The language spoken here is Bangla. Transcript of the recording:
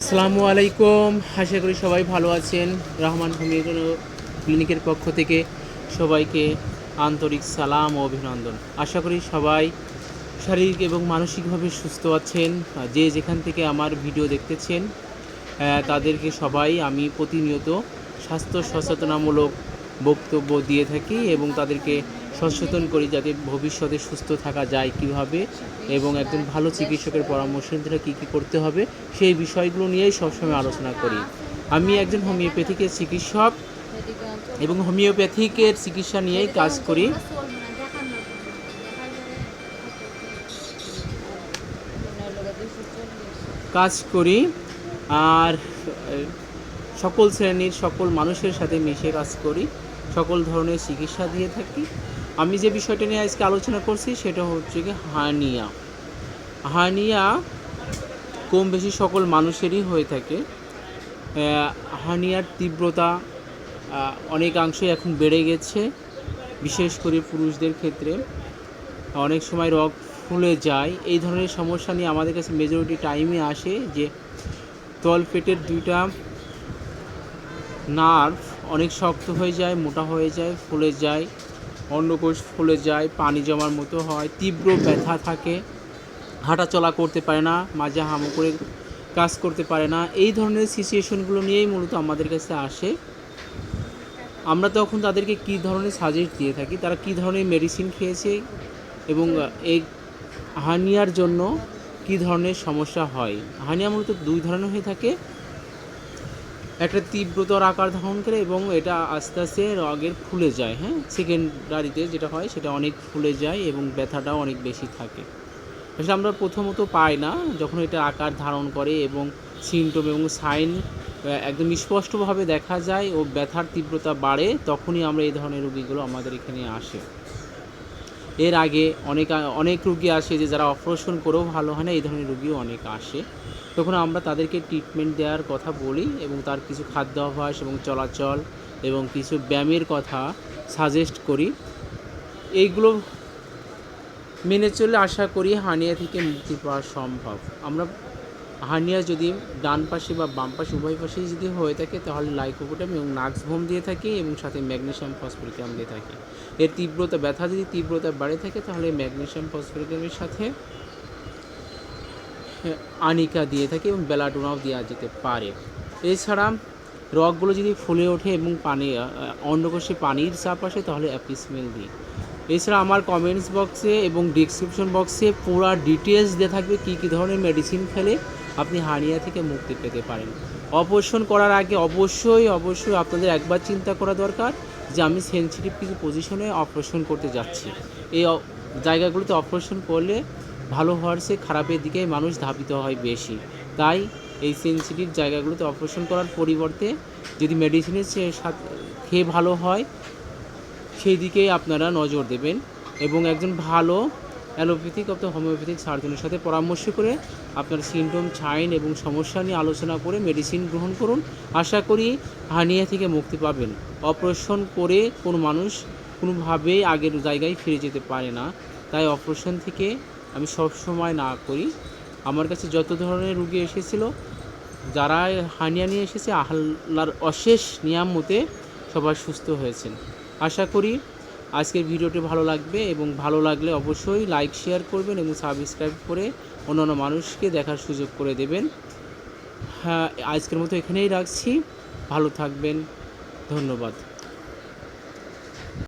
আসসালামু আলাইকুম। আশা করি সবাই ভালো আছেন। রহমান ভূমি ক্লিনিকের পক্ষ থেকে সবাইকে আন্তরিক সালাম ও অভিনন্দন। আশা করি সবাই শারীরিক এবং মানসিকভাবে সুস্থ আছেন। যে যেখান থেকে আমার ভিডিও দেখতেছেন তাদেরকে সবাই আমি প্রতিনিয়ত স্বাস্থ্য সচেতনামূলক বক্তব্য দিয়ে থাকি এবং তাদেরকে সচেতন করি যাতে ভবিষ্যতে সুস্থ থাকা যায় কীভাবে এবং একজন ভালো চিকিৎসকের পরামর্শ নিতে কী কী করতে হবে, সেই বিষয়গুলো নিয়েই সবসময় আলোচনা করি। আমি একজন হোমিওপ্যাথিকের চিকিৎসক এবং হোমিওপ্যাথিকের চিকিৎসা নিয়েই কাজ করি। কাজ করি আর সকল শ্রেণির সকল মানুষের সাথে মিশে কাজ করি। সকল ধরনের চিকিৎসা দিয়ে থাকি। আমি যে বিষয়টা নিয়ে আজকে আলোচনা করছি সেটা হচ্ছে কি হার্নিয়া হার্নিয়া কম বেশি সকল মানুষেরই হয়ে থাকে। হার্নিয়ার তীব্রতা অনেকাংশে এখন বেড়ে গেছে, বিশেষ করে পুরুষদের ক্ষেত্রে। অনেক সময় রগ ফুলে যায়। এই ধরনের সমস্যা নিয়ে আমাদের কাছে মেজরিটি টাইমে আসে যে তলপেটের দুইটা নার্ভ অনেক শক্ত হয়ে যায়, মোটা হয়ে যায়, ফুলে যায়। অন্ডকোষ ফুলে যায়, পানি জমার মতো হয়, তীব্র ব্যথা থাকে হাঁটা চলা করতে পারে না, মাঝে হামু করে কাজ করতে পারে না। এই ধরনের সিচুয়েশনগুলো নিয়েই মূলত আমাদের কাছে আসে। আমরা তখন তাদেরকে কী ধরনের সাজেস্ট দিয়ে থাকি? তারা কী ধরনের মেডিসিন খেয়েছে এবং এই হার্নিয়ার জন্য কী ধরনের সমস্যা হয়? হার্নিয়া মূলত দুই ধরনের হয়ে থাকে। একটা তীব্রতর আকার ধারণ করে এবং এটা আস্তে আস্তে রগের ফুলে যায় হ্যাঁ? সেকেন্ডারিতে যেটা হয় সেটা অনেক ফুলে যায় এবং ব্যথাটাও অনেক বেশি থাকে। আসলে আমরা প্রথমত পাই না যখন এটা আকার ধারণ করে এবং সিমটম এবং সাইন একদম স্পষ্টভাবে দেখা যায় ও ব্যথার তীব্রতা বাড়ে, তখনই আমরা এই ধরনের রোগীগুলো আমাদের এখানে আসে। এর আগে অনেক অনেক রুগী আসে যে যারা অপারেশন করেও ভালো হয় না, এই ধরনের রুগীও অনেক আসে। তখন আমরা তাদেরকে ট্রিটমেন্ট দেওয়ার কথা বলি এবং তার কিছু খাদ্যাভ্যাস এবং চলাচল এবং কিছু ব্যায়ামের কথা সাজেস্ট করি। এইগুলো মেনে চলে আশা করি হানিয়া থেকে মুক্তি পাওয়া সম্ভব। আমরা হার্নিয়া যদি ডান পাশে বা বাম পাশে উভয় পাশেই যদি হয়ে থাকে তাহলে লাইকোপোটাম এবং নাক্সভোম দিয়ে থাকি এবং সাথে ম্যাগনেশিয়াম ফসফরিকাম দিয়ে থাকি। এর তীব্রতা ব্যথা যদি তীব্রতা বাড়ে থাকে তাহলে ম্যাগনেশিয়াম ফসফরিকামের সাথে হ্যাঁ, আনিকা দিয়ে থাকে এবং বেলাডোনাও দেওয়া যেতে পারে। এছাড়া রগগুলো যদি ফুলে ওঠে এবং পানি অন্ডকোষে পানির চাপ আসে তাহলে অ্যাপিসমেল দিই এছাড়া আমার কমেন্টস বক্সে এবং ডিসক্রিপশন বক্সে পুরো ডিটেলস দেওয়া থাকবে কী কী ধরনের মেডিসিন খেলে আপনি হার্নিয়া থেকে মুক্তি পেতে পারেন। অপারেশন করার আগে অবশ্যই অবশ্যই আপনাদের একবার চিন্তা করা দরকার যে আমি সেন্সিটিভ কিছু পজিশনে অপারেশন করতে যাচ্ছি। এই জায়গাগুলোতে অপারেশন করলে ভালো হওয়ার সে খারাপের দিকে মানুষ ধাবিত হয় বেশি। তাই এই সেন্সিটিভ জায়গাগুলোতে অপারেশন করার পরিবর্তে যদি মেডিসিনের সাথে খেয়ে ভালো হয় সেই দিকেই আপনারা নজর দেবেন এবং একজন ভালো অ্যালোপ্যাথিক অথবা হোমিওপ্যাথিক সার্জনের সাথে পরামর্শ করে আপনার সিমটম সাইন এবং সমস্যা নিয়ে আলোচনা করে মেডিসিন গ্রহণ করুন। আশা করি হানিয়া থেকে মুক্তি পাবেন। অপারেশন করে কোনো মানুষ কোনোভাবেই আগের জায়গায় ফিরে যেতে পারে না। তাই অপারেশন থেকে আমি সব সময় না করি। আমার কাছে যত ধরনের রুগী এসেছিল, যারা হানিয়া নিয়ে এসেছে, আল্লাহর অশেষ নিয়াম মতে সবাই সুস্থ হয়েছেন। আশা করি আজকের ভিডিওটি ভালো লাগবে এবং ভালো লাগলে অবশ্যই লাইক, শেয়ার করবেন এবং সাবস্ক্রাইব করে অন্যান্য মানুষকে দেখার সুযোগ করে দেবেন। হ্যাঁ আজকের মতো এখানেই রাখছি। ভালো থাকবেন। ধন্যবাদ।